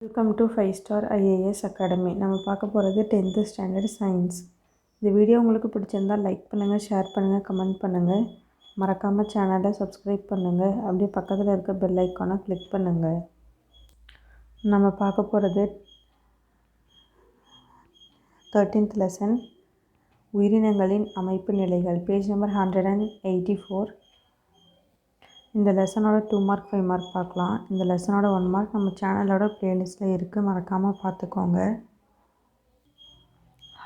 Welcome to five star IAS academy நம்ம பார்க்க போகிறது டென்த்து ஸ்டாண்டர்ட் சயின்ஸ் இந்த வீடியோ உங்களுக்கு பிடிச்சிருந்தால் லைக் பண்ணுங்கள் ஷேர் பண்ணுங்கள் கமெண்ட் பண்ணுங்கள் மறக்காமல் சேனலை சப்ஸ்கிரைப் பண்ணுங்கள் அப்படியே பக்கத்தில் இருக்க பெல் ஐக்கானை கிளிக் பண்ணுங்கள் நம்ம பார்க்க போகிறது தேர்ட்டீன்த் லெசன் உயிரினங்களின் அமைப்பு நிலைகள். Page number hundred and eighty four இந்த லெசனோட டூ மார்க் ஃபைவ் மார்க் பார்க்கலாம். இந்த லெசனோட ஒன் மார்க் நம்ம சேனலோட ப்ளேலிஸ்ட்டில் இருக்குது மறக்காமல் பார்த்துக்கோங்க.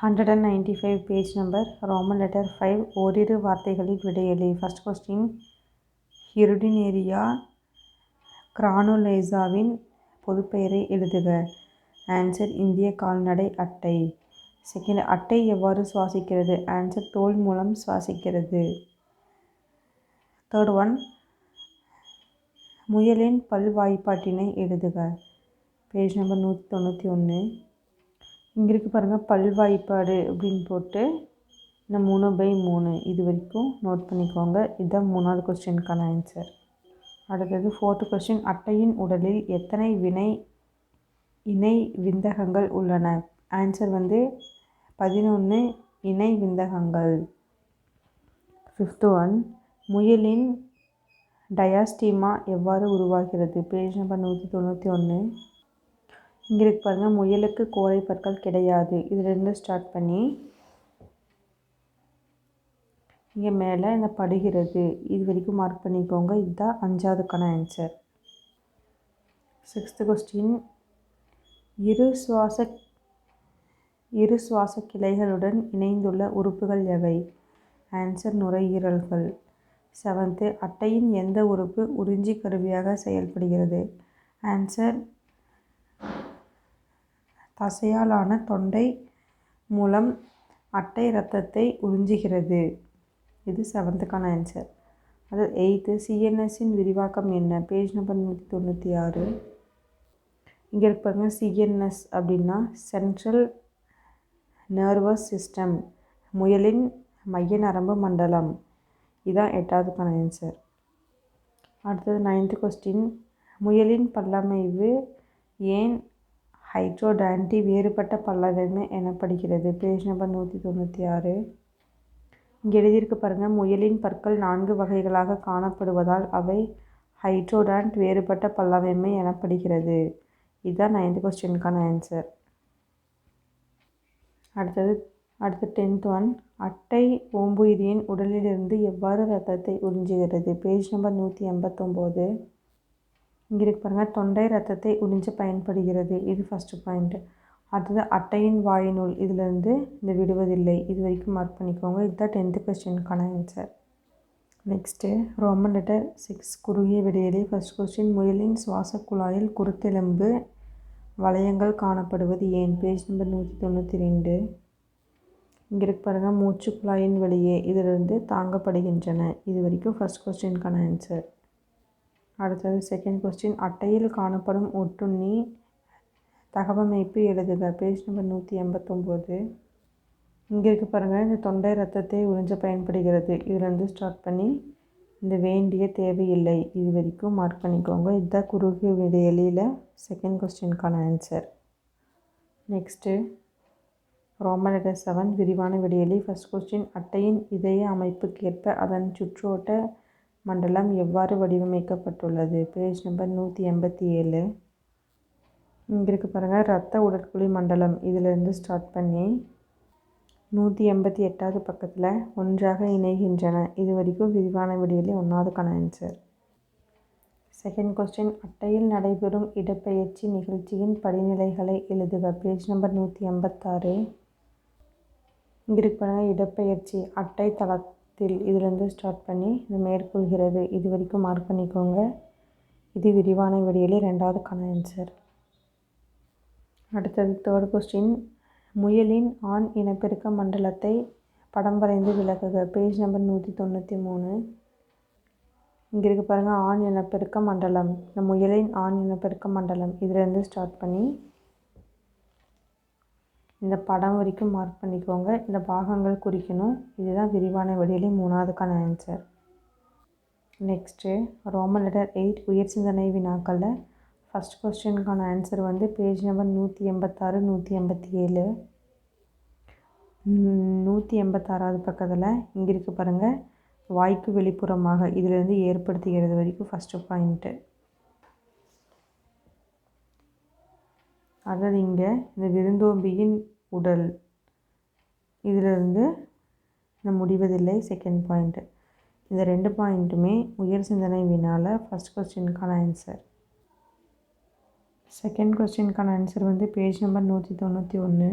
Hundred and ninety five page number Roman letter five ஓரிரு வார்த்தைகளில் விடையெளி ஃபர்ஸ்ட் கொஸ்டின் ஹிருடினேரியா கிரானுலேசாவின் பொதுப்பெயரை எழுதுக. ஆன்சர் இந்திய கால்நடை அட்டை. செகண்ட் அட்டை எவ்வாறு சுவாசிக்கிறது? ஆன்சர் தோல் மூலம் சுவாசிக்கிறது. தேர்ட் ஒன் முயலின் பல்வாய்ப்பாட்டினை எழுதுக. பேஜ் நம்பர் நூற்றி தொண்ணூற்றி ஒன்று இங்கே இருக்கு பாருங்கள் பல்வாய்ப்பாடு அப்படின்னு போட்டு இந்த மூணு பை மூணு. இது வரைக்கும் நோட் பண்ணிக்கோங்க. இதுதான் மூணாவது கொஸ்டினுக்கான ஆன்சர் அடுத்தது ஃபோர்த்து கொஸ்டின் அட்டையின் உடலில் எத்தனை வினை இணை விந்தகங்கள் உள்ளன? ஆன்சர் வந்து பதினொன்று இணை விந்தகங்கள். ஃபிஃப்த்து ஒன் முயலின் டயாஸ்டீமா எவ்வாறு உருவாகிறது? பேஜ் நம்பர் நூற்றி தொண்ணூற்றி ஒன்று இங்கே இருக்கு பாருங்கள் முயலுக்கு கோரை பற்கள் கிடையாது. இதுலேருந்து ஸ்டார்ட் பண்ணி இங்கே மேலே இந்த படுகிறது. இது வரைக்கும் மார்க் பண்ணிக்கோங்க. இதுதான் அஞ்சாவதுக்கான ஆன்சர் சிக்ஸ்த்து கொஸ்டின் இரு சுவாச இரு சுவாச கிளைகளுடன் இணைந்துள்ள உறுப்புகள் எவை? ஆன்சர் நுரையீரல்கள். செவன்த்து அட்டையின் எந்த உறுப்பு உறிஞ்சி கருவியாக செயல்படுகிறது? ஆன்சர் தசையாலான தொண்டை மூலம் அட்டை இரத்தத்தை உறிஞ்சுகிறது. இது செவன்த்துக்கான ஆன்சர் அது எயித்து சிஎன்எஸ்ஸின் விரிவாக்கம் என்ன? பேஜ் நம்பர் நூற்றி தொண்ணூற்றி ஆறு இங்கே இருப்பாங்க சிஎன்எஸ் அப்படின்னா சென்ட்ரல் நர்வஸ் சிஸ்டம் முயலின் மைய நரம்பு மண்டலம். இதுதான் எட்டாவதுக்கான ஆன்சர் அடுத்தது நைன்த்து கொஸ்டின் முயலின் பல்லமைவு ஏன் ஹைட்ரோடான்டி வேறுபட்ட பல்லமைவு எனப்படுகிறது? பேஜ் நம்பர் நூற்றி தொண்ணூற்றி ஆறு. இங்கே எழுதியிருக்கு பாருங்கள் முயலின் பற்கள் நான்கு வகைகளாக காணப்படுவதால் அவை ஹைட்ரோடான்ட் வேறுபட்ட பல்லமைமை எனப்படுகிறது. இதுதான் நைன்த்து கொஸ்டினுக்கான ஆன்சர் அடுத்தது அடுத்து டென்த் ஒன் அட்டை ஓம்புயிரியின் உடலிலிருந்து எவ்வாறு ரத்தத்தை உறிஞ்சுகிறது? பேஜ் நம்பர் நூற்றி எண்பத்தொம்போது. இங்கே இருக்கு பாருங்கள் தொண்டை ரத்தத்தை உறிஞ்ச பயன்படுகிறது. இது ஃபஸ்ட்டு பாயிண்ட்டு அடுத்தது அட்டையின் வாயினுள். இதிலிருந்து இந்த விடுவதில்லை. இது வரைக்கும் மார்க் பண்ணிக்கோங்க. இதுதான் tenth கொஸ்டினுக்கான answer next roman letter six குறுகிய விடையிலே ஃபஸ்ட் கொஸ்டின் முயலின் சுவாச குழாயில் குருத்தெலும்பு வளையங்கள் காணப்படுவது ஏன்? பேஜ் நம்பர் நூற்றி தொண்ணூற்றி ரெண்டு. இங்கே இருக்கு பாருங்கள் மூச்சு குழாயின் வெளியே. இதிலிருந்து தாங்கப்படுகின்றன. இது வரைக்கும் ஃபஸ்ட் கொஸ்டினுக்கான ஆன்சர் அடுத்தது செகண்ட் கொஸ்டின் அட்டையில் காணப்படும் ஒட்டுண்ணி தகவமைப்பு எழுதுக. பேஜ் நம்பர் நூற்றி எண்பத்தொம்போது. இங்கே இருக்க பாருங்கள் இந்த தொண்டை ரத்தத்தை உறிஞ்ச பயன்படுகிறது. இதிலேருந்து ஸ்டார்ட் பண்ணி இந்த வேண்டிய தேவையில்லை. இது வரைக்கும் மார்க் பண்ணிக்கோங்க. இதுதான் குறுகிய விடையலியில் second கொஸ்டினுக்கான answer next roman letter seven விரிவான விடையலி ஃபஸ்ட் கொஸ்டின் அட்டையின் இதய அமைப்புக்கேற்ப அதன் சுற்றோட்ட மண்டலம் எவ்வாறு வடிவமைக்கப்பட்டுள்ளது? பேஜ் நம்பர் நூற்றி எண்பத்தி ஏழு. இங்கே இருக்கு பாருங்கள் ரத்த உடற்குழி மண்டலம். இதிலிருந்து ஸ்டார்ட் பண்ணி நூற்றி எண்பத்தி எட்டாவது பக்கத்தில் ஒன்றாக இணைகின்றன. இது வரைக்கும் விரிவான விடையிலே ஒன்றாவதுக்கான ஆன்சர் செகண்ட் கொஸ்டின் அட்டையில் நடைபெறும் இடப்பெயர்ச்சி நிகழ்ச்சியின் படிநிலைகளை எழுதுக. பேஜ் நம்பர் நூற்றி எண்பத்தாறு. இங்கே இருக்கு பாருங்கள் இடப்பெயர்ச்சி அட்டை தளத்தில் இதிலேருந்து ஸ்டார்ட் பண்ணி இது மேற்கொள்கிறது. இது வரைக்கும் மார்க் பண்ணிக்கோங்க. இது விரிவான விடையிலே ரெண்டாவதுக்கான ஆன்சர் அடுத்தது தேர்ட் கொஸ்டின் முயலின் ஆண் இனப்பெருக்க மண்டலத்தை படம் வரைந்து விளக்குக. பேஜ் நம்பர் நூற்றி தொண்ணூற்றி மூணு. இங்கே இருக்க பாருங்கள் ஆண் இனப்பெருக்க மண்டலம். இந்த முயலின் ஆண் இனப்பெருக்க மண்டலம். இதிலேருந்து ஸ்டார்ட் பண்ணி இந்த படம் வரைக்கும் மார்க் பண்ணிக்கோங்க. இந்த பாகங்கள் குறிக்கணும். இதுதான் விரிவான வழியிலே மூணாவதுக்கான answer next Roman letter eight உயர் சிந்தனை வினாக்களில் ஃபஸ்ட் கொஸ்டினுக்கான ஆன்சர் வந்து பேஜ் நம்பர் நூற்றி எண்பத்தாறு நூற்றி எண்பத்தி ஏழு நூற்றி எண்பத்தாறாவது பக்கத்தில் இங்கே இருக்குது பாருங்கள் வாய்க்கு வெளிப்புறமாக இதிலிருந்து ஏற்படுத்துகிறது வரைக்கும் ஃபஸ்ட்டு பாயிண்ட்டு அதாவது இங்கே இந்த விருந்தோம்பியின் உடல். இதிலிருந்து இந்த முடிவதில்லை. செகண்ட் பாயிண்ட்டு இந்த ரெண்டு பாயிண்ட்டுமே உயர் சிந்தனை வினால் ஃபஸ்ட் கொஸ்டினுக்கான ஆன்சர் செகண்ட் கொஸ்டினுக்கான ஆன்சர் வந்து பேஜ் நம்பர் நூற்றி தொண்ணூற்றி ஒன்று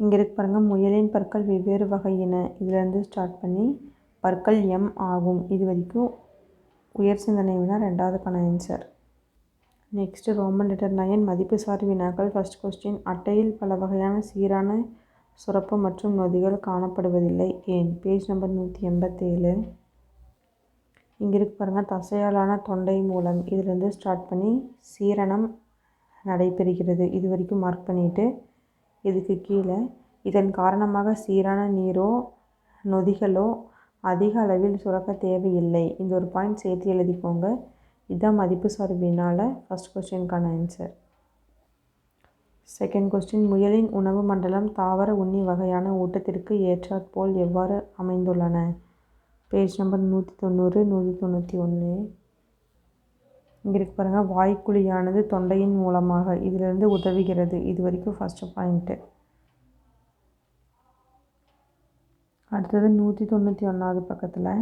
இங்கே இருக்கு பாருங்கள் முயலின் பற்கள் வெவ்வேறு வகையின. இதிலேருந்து ஸ்டார்ட் பண்ணி பற்கள் எம் ஆகும். இது வரைக்கும் உயர் சிந்தனை வினா ரெண்டாவதுக்கான answer next roman letter nine மதிப்பு சார் வினாக்கள். ஃபஸ்ட் கொஸ்டின் அட்டையில் பல வகையான சீரான சுரப்பு மற்றும் நொதிகள் காணப்படுவதில்லை. ஏன்? பேஜ் நம்பர் நூற்றி எண்பத்தேழு. இங்கே இருக்கு பாருங்கள் தசையாலான தொண்டை மூலம். இதிலேருந்து ஸ்டார்ட் பண்ணி சீரணம் நடைபெறுகிறது. இது வரைக்கும் மார்க் பண்ணிவிட்டு இதுக்கு கீழே. இதன் காரணமாக சீரான நீரோ நொதிகளோ அதிக அளவில் சுரக்க தேவையில்லை. இந்த ஒரு பாயிண்ட் சேர்த்து எழுதிக்கோங்க. இதுதான் மதிப்பு சார்பினால் ஃபஸ்ட் கொஸ்டினுக்கான ஆன்சர் செகண்ட் கொஸ்டின் முயலின் உணவு மண்டலம் தாவர உண்ணி வகையான ஊட்டத்திற்கு ஏற்றாற்போல் எவ்வாறு அமைந்துள்ளன? பேஜ் நம்பர் நூற்றி தொண்ணூறு நூற்றி தொண்ணூற்றி ஒன்று இங்கே இருக்கு பாருங்கள் வாய்க்குழியானது தொண்டையின் மூலமாக இதிலிருந்து உதவுகிறது. இது வரைக்கும் ஃபஸ்ட்டு பாயிண்ட்டு அடுத்தது நூற்றி தொண்ணூற்றி ஒன்றாவது பக்கத்தில்.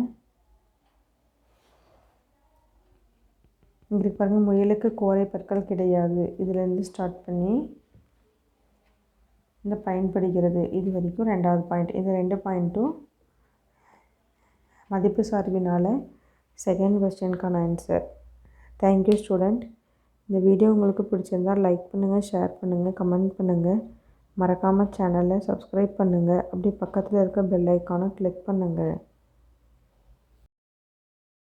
இங்கே இருக்கு பாருங்கள் முயலுக்கு கோரை பற்கள் கிடையாது. இதிலேருந்து ஸ்டார்ட் பண்ணி இந்த பயன்படுகிறது. இது வரைக்கும் ரெண்டாவது பாயிண்ட் இந்த ரெண்டு பாயிண்ட்டும் மதிப்பு சார்பினால் செகண்ட் கொஸ்டினுக்கான ஆன்சர் தேங்க்யூ ஸ்டூடெண்ட் இந்த வீடியோ உங்களுக்கு பிடிச்சிருந்தால் லைக் பண்ணுங்கள் ஷேர் பண்ணுங்கள் கமெண்ட் பண்ணுங்கள் மறக்காமல் சேனலை சப்ஸ்கிரைப் பண்ணுங்கள் அப்படி பக்கத்தில் இருக்க பெல் ஐக்கானை கிளிக் பண்ணுங்கள்